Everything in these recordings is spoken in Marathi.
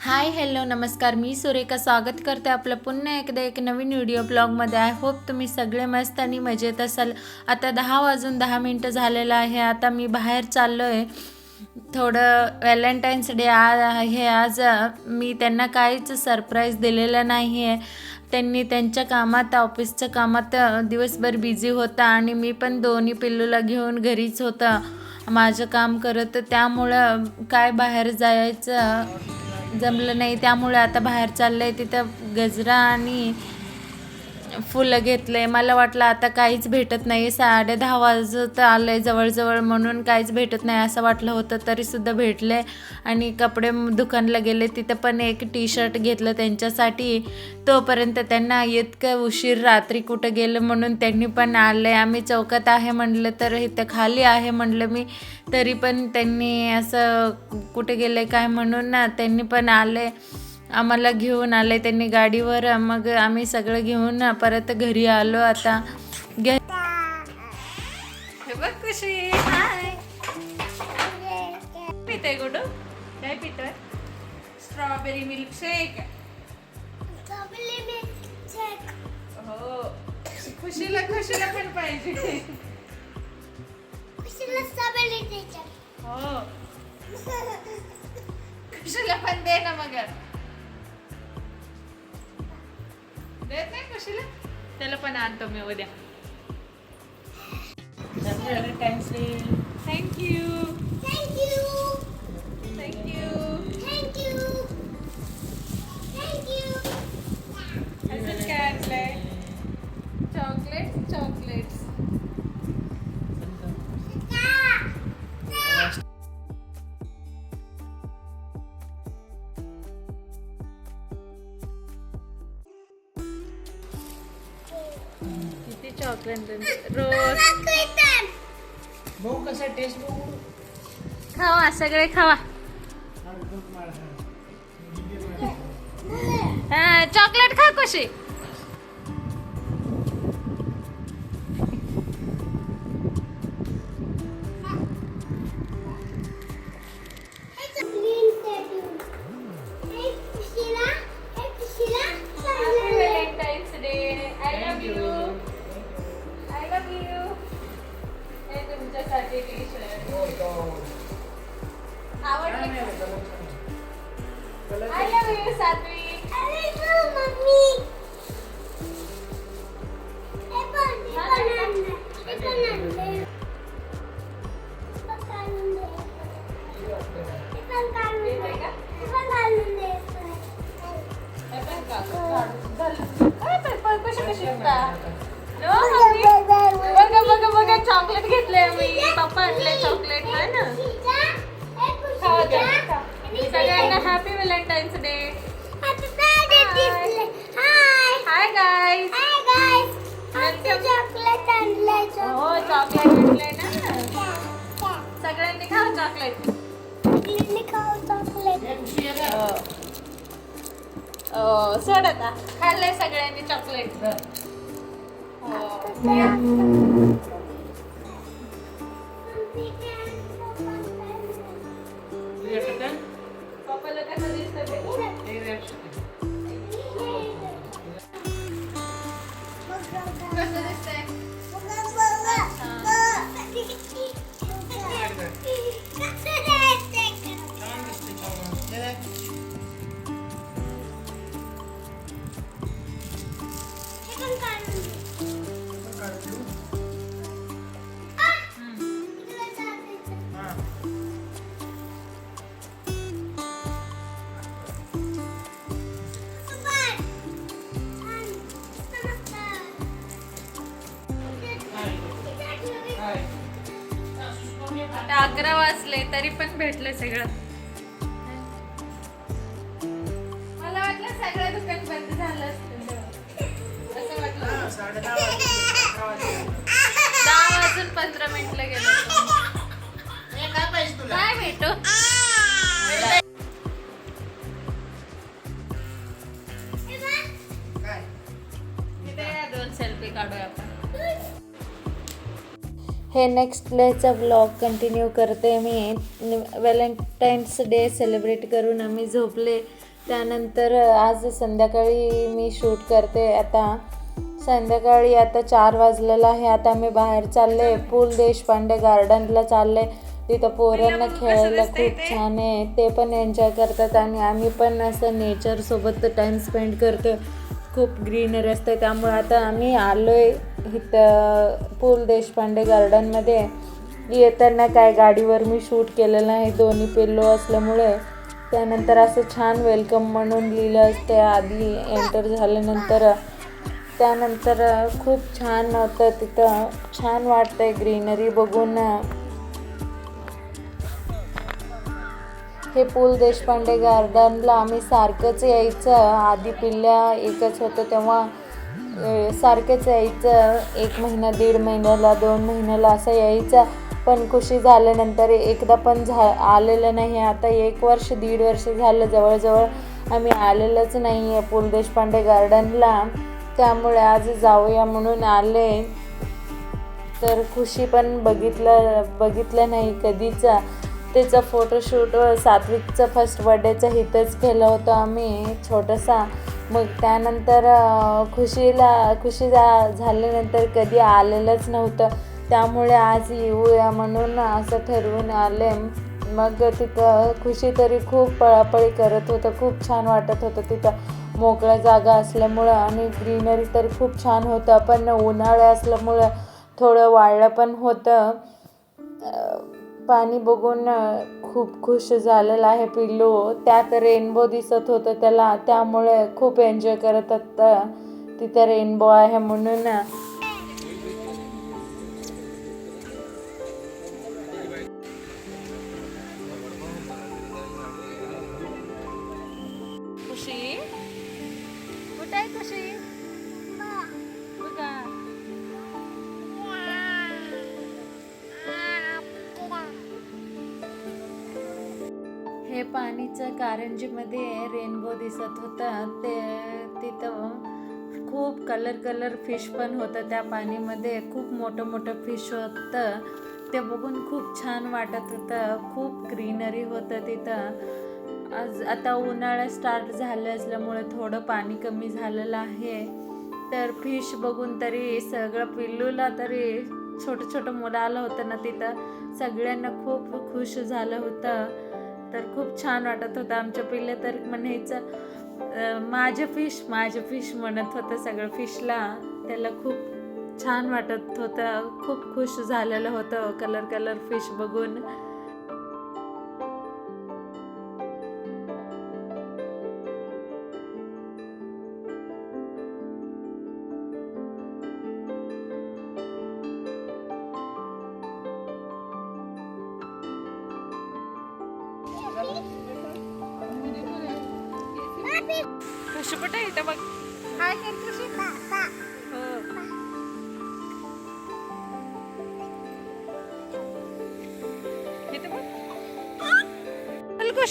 हाय हॅलो नमस्कार. मी सुरेखा स्वागत करते आपलं पुन्हा एकदा एक नवीन व्हिडिओ ब्लॉगमध्ये आय होप तुम्ही सगळे मस्त आणि मजेत असाल. आता दहा वाजून दहा मिनटं झालेलं आहे. आता मी बाहेर चाललो आहे थोडं व्हॅलेंटाईन्स डे आज आहे. आज मी त्यांना काहीच सरप्राईज दिलेलं नाही आहे त्यांनी त्यांच्या कामात ऑफिसच्या कामात दिवसभर बिझी होता आणि मी पण दोन्ही पिल्लूला घेऊन घरीच होता. माझं काम करत त्यामुळं काय बाहेर जायचं? जमलं नाही त्यामुळे आता बाहेर चाललं आहे तिथं गजरा आणि फुलं घेतले मला वाटलं आता काहीच भेटत नाही. साडे दहा वाजत आलं आहे जवळजवळ म्हणून काहीच भेटत नाही असं वाटलं होतं तरीसुद्धा भेटले. आणि कपडे दुकानला गेले तिथं पण एक टी शर्ट घेतलं त्यांच्यासाठी. तोपर्यंत त्यांना इतकं उशीर रात्री कुठं गेलं म्हणून त्यांनी पण आले आम्ही चौकात आहे म्हणलं तर इथं खाली आहे म्हणलं मी. तरी पण त्यांनी असं कुठे गेले काय म्हणून ना त्यांनी पण आले आम्हाला घेऊन आले त्यांनी गाडीवर. मग आम्ही सगळं घेऊन परत घरी आलो. आता घे. हे बघ कशी. हाय पितोय गुडू काय पितोय. स्ट्रॉबेरी मिल्क शेक हो. खुशीला खुशीला पण पाहिजे. हो. खुशीला पण दे ना मग. देत नाही खुशीला त्याला पण आणतो मी उद्या. थँक्यू थँक्यू असंच काय आणलंय चॉकलेट चॉकलेट्स रोज बघू कसा टेस्ट बघू खावा सगळे खावा चॉकलेट खा कशी तुमच्यासाठी टी शर्ट आवडली आय लव्ह यू सात्विक हे पण का? घाल. बघा बघा बघा चॉकलेट घेतले आम्ही. पप्पा आणले चॉकलेट है ना? खावा द्या. सगळ्यांना happy Valentine's day hi guys हो चॉकलेट आणलंय ना? सगळ्यांनी खाऊ चॉकलेट हो सोड आता. खाल्लंय सगळ्यांनी चॉकलेट हो वाजले तरी पण भेटलं सगळं. मला वाटलं सगळं दुकान बंद झालं असतं. तेव्हा. असं वाटलं. दहा वाजून पंधरा मिनिटला गेलो. काय पाहिजे तुला? काय भेटू? दोन सेल्फी काढूया आपण. हे नेक्स्ट डेचा ब्लॉग कंटिन्यू करते मी. व्हॅलेंटाईन्स डे सेलिब्रेट करून आम्ही झोपले. त्यानंतर आज संध्याकाळी मी शूट करते. आता संध्याकाळी आता चार वाजलेलं आहे. आता मी बाहेर चालले. पूल देशपांडे गार्डनला चालले. तिथं पोरांना खेळायला खूप छान आहे. ते पण एन्जॉय करतात आणि आम्ही पण असं नेचरसोबत टाईम स्पेंड करतो खूप ग्रीनरी असतं त्यामुळे आता आम्ही आलो आहे इथं ल देशपांडे गार्डनमध्ये येताना काय गाडीवर मी शूट केलेलं आहे दोन्ही पिल्लो असल्यामुळे. त्यानंतर असं छान वेलकम म्हणून लिहिलं असते. आधी एंटर झाल्यानंतर त्यानंतर खूप छान होतं तिथं. छान वाटतंय ग्रीनरी बघून. हे पु ल देशपांडे गार्डनला आम्ही सारखंच यायचं. आधी पिल्ल्या एकच होतं तेव्हा सारखेच यायचं. एक महिना दीड महिन्याला दोन महिन्याला असं यायचं. पण खुशी झाल्यानंतर एकदा पण झा आलेलं नाही. आता एक वर्ष दीड वर्ष झालं. जवळजवळ आम्ही आलेलंच नाही आहे पु ल देशपांडे गार्डनला त्यामुळे आज जाऊया म्हणून आले. तर खुशी पण बघितलं बघितलं नाही कधीचा. त्याचा फोटोशूट सात्विकचं फर्स्ट बर्थडेचं इथंच केलं होतं आम्ही छोटंसा. मग त्यानंतर खुशीला खुशी जा झाल्यानंतर कधी आलेलंच नव्हतं. त्यामुळे आज येऊया म्हणून असं ठरवून आले. मग तिथं खुशी तरी खूप पळापळी करत होतं खूप छान वाटत होतं तिथं. मोकळ्या जागा असल्यामुळं आणि ग्रीनरी तरी खूप छान होतं पण उन्हाळा असल्यामुळं थोडं वाळलं पण होतं. पाणी बघून खूप खुश झालेला आहे पिल्लू. त्यात रेनबो दिसत होतं त्याला. त्यामुळे खूप एन्जॉय करत होतं. तिथं रेनबो आहे म्हणून. हे पाणीचं कारंजीमध्ये रेनबो दिसत होता ते तिथं खूप कलर कलर फिश पण होतं त्या पाणीमध्ये. खूप मोठं मोठं फिश होतं. ते बघून खूप छान वाटत होतं. खूप ग्रीनरी होतं तिथं. आज आता उन्हाळा स्टार्ट झालं असल्यामुळे थोडं पाणी कमी झालेलं आहे. तर फिश बघून तरी सगळं पिल्लूला तरी छोटं छोटं मुलं आलं होतं ना तिथं. सगळ्यांना खूप खुश झालं होतं. तर खूप छान वाटत होतं आमच्या पिल्ले तर म्हणायचं माझं फिश माझं फिश म्हणत होतं सगळं फिशला त्याला खूप छान वाटत होतं खूप खुश झालेलं होतं कलर कलर फिश बघून. खुशी कुठे इथं बघ हाय कर खुशी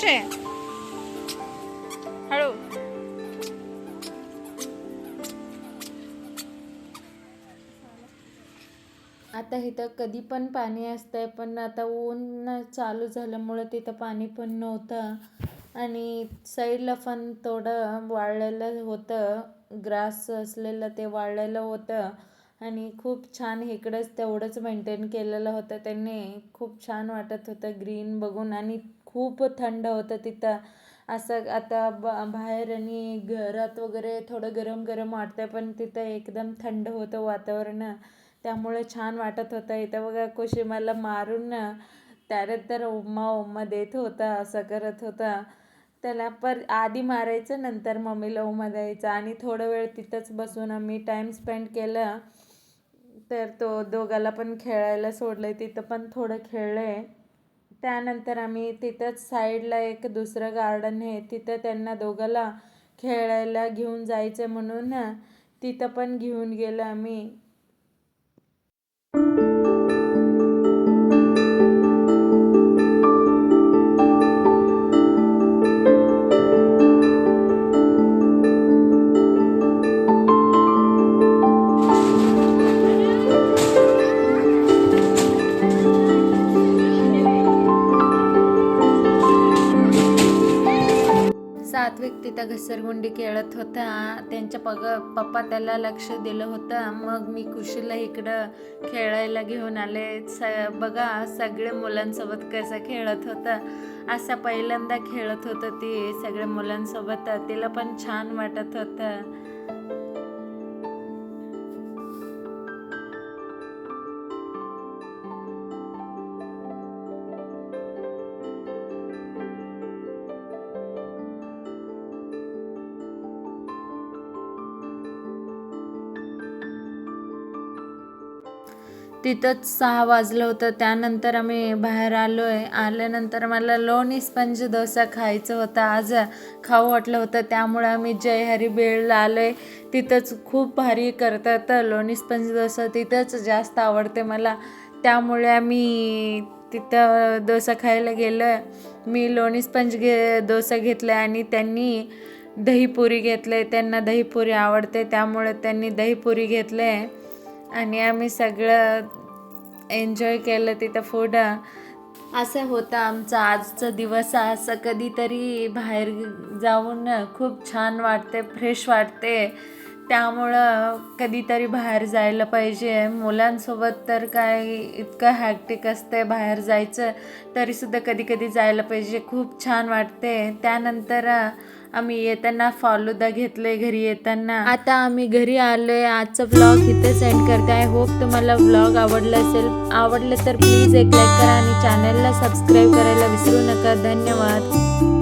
हो आता इथं कधी पण पाणी असतंय पण आता ऊन चालू झाल्यामुळं तिथं पाणी पण नव्हतं. आणि साईडला पण थोडं वाळलेलं होतं ग्रास असलेलं ते वाळलेलं होतं. आणि खूप छान इकडंच तेवढंच मेंटेन केलेलं होतं त्यांनी. खूप छान वाटत होतं ग्रीन बघून आणि खूप थंड होतं तिथं. असं आता ब बाहेर आणि घरात वगैरे थोडं गरम गरम वाटतं पण तिथं एकदम थंड होतं वातावरण. त्यामुळे छान वाटत होतं. इथं बघा कुशी मला मारून त्यानंतर उम्मा उम्मा देत होता असं करत होता. त्याला पर आधी मारायचं नंतर मम्मीला उमा द्यायचा. आणि थोडं वेळ तिथंच बसून आम्ही टाईम स्पेंड केलं. तर तो दोघाला पण खेळायला सोडलं तिथं पण थोडं खेळलं त्यानंतर आम्ही तिथंच साईडला एक दुसरं गार्डन आहे. तिथं त्यांना दोघाला खेळायला घेऊन जायचं म्हणून तिथं पण घेऊन गेलं आम्ही. सात्विक तिथं घसरगुंडी खेळत होता. त्यांच्या पग पप्पा त्याला लक्ष दिलं होतं. मग मी कुशीला इकडं खेळायला घेऊन आले. स बघा सगळे मुलांसोबत कसं खेळत होतं. असं पहिल्यांदा खेळत होतं ती सगळ्या मुलांसोबत. तिला पण छान वाटत होतं. तिथंच सहा वाजलं होतं. त्यानंतर आम्ही बाहेर आलो आहे आल्यानंतर मला लोणी स्पंज डोसा खायचं होतं. आज खाऊ वाटलं होतं. त्यामुळे आम्ही जय हरी बेळला आलो आहे तिथंच खूप भारी करतात. लोणी स्पंज डोसा तिथंच जास्त आवडते मला. त्यामुळे आम्ही तिथं डोसा खायला गेलो आहे मी लोणी स्पंज घे डोसा घेतला आणि त्यांनी दहीपुरी घेतले त्यांना दहीपुरी आवडते. त्यामुळे त्यांनी दहीपुरी घेतले आणि आम्ही सगळं एन्जॉय केलं तिथं फूड असं होतं आमचा आजचा दिवस. असं कधीतरी बाहेर जाऊन खूप छान वाटते फ्रेश वाटते. त्यामुळं कधीतरी बाहेर जायला पाहिजे. मुलांसोबत तर काय इतकं हॅक्टिक असते बाहेर जायचं तरीसुद्धा कधी कधी जायला पाहिजे. खूप छान वाटते त्यानंतर आम्ही येताना फालुदा घेतले घरी येताना. आता आम्ही घरी आलोय. आजचा ब्लॉग इथे सेंड करते. आय होप तुम्हाला ब्लॉग आवडला असेल. आवडलं तर प्लीज एक लाईक करा आणि चॅनलला सबस्क्राईब करायला विसरू नका. धन्यवाद.